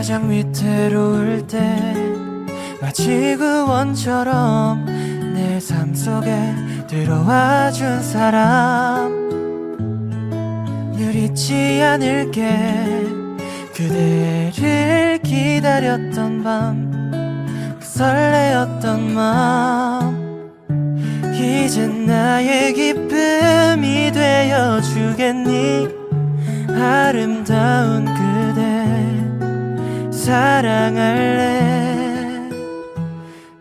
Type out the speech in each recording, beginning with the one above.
가장 위태로울 때 마치 구원처럼 내 삶 속에 들어와 준 사람. 늘 잊지 않을게. 그대를 기다렸던 밤 그 설레었던 마음. 이젠 나의 기쁨이 되어 주겠니 사랑할래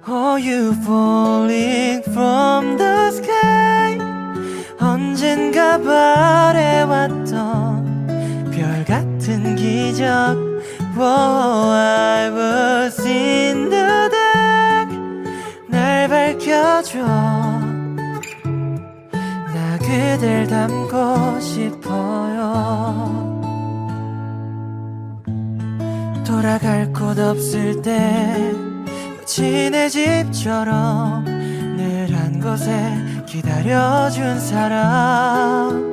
Oh you falling from the sky 언젠가 바래왔던 별 같은 기적 Oh I was in the dark 날 밝혀줘 나 그댈 닮고 싶어요 돌아갈 곳 없을 때내 집처럼 늘 한 곳에 기다려준 사람.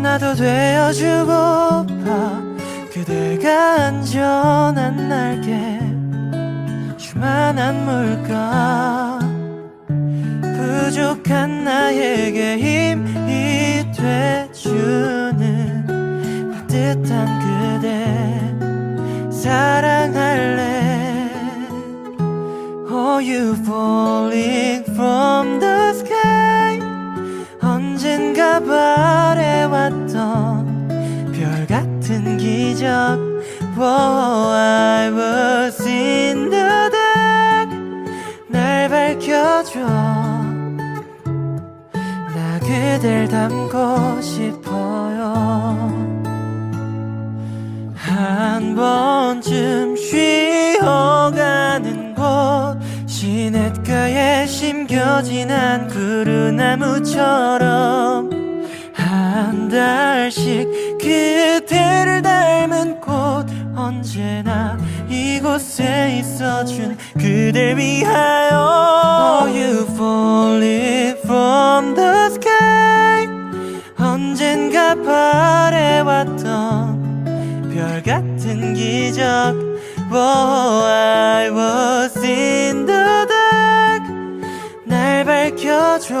나도 되어주고파 그대가 안전한 날개 주만한 물가. 부족한 나에게 힘이 돼주는 따뜻한 그대 사랑할래 Oh you falling from the sky 언젠가 바래왔던 별 같은 기적 Oh I was in the dark 날 밝혀줘 나 그댈 닮고 싶어 한 구루나무처럼 한 달씩 그대를 닮은 꽃 언제나 이곳에 있어준 그댈 위하여. Oh you falling from the sky. 언젠가 바래왔던 별 같은 기적. Oh I was in the 밝혀줘.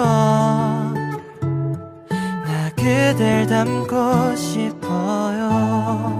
나 그댈 닮고 싶어요